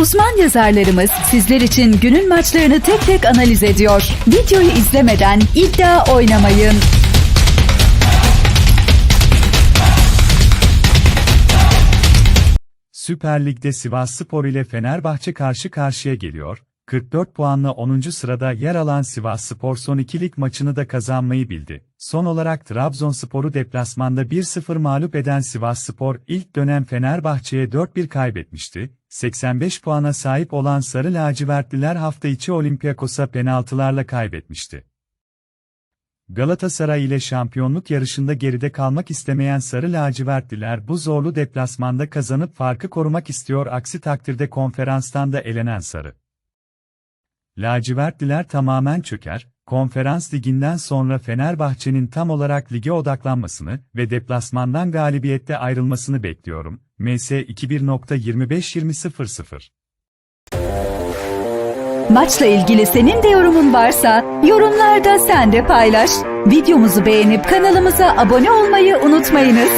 Uzman yazarlarımız sizler için günün maçlarını tek tek analiz ediyor. Videoyu izlemeden iddia oynamayın. Süper Lig'de Sivasspor ile Fenerbahçe karşı karşıya geliyor. 44 puanla 10. sırada yer alan Sivasspor son iki lig maçını da kazanmayı bildi. Son olarak Trabzonspor'u deplasmanda 1-0 mağlup eden Sivasspor ilk dönem Fenerbahçe'ye 4-1 kaybetmişti. 85 puana sahip olan Sarı Lacivertliler hafta içi Olympiakos'a penaltılarla kaybetmişti. Galatasaray ile şampiyonluk yarışında geride kalmak istemeyen Sarı Lacivertliler bu zorlu deplasmanda kazanıp farkı korumak istiyor aksi takdirde konferanstan da elenen Sarı. Lacivertliler tamamen çöker, konferans liginden sonra Fenerbahçe'nin tam olarak lige odaklanmasını ve deplasmandan galibiyette ayrılmasını bekliyorum. MS 21.25-20.00 Maçla ilgili senin de yorumun varsa yorumlarda sen de paylaş. Videomuzu beğenip kanalımıza abone olmayı unutmayınız.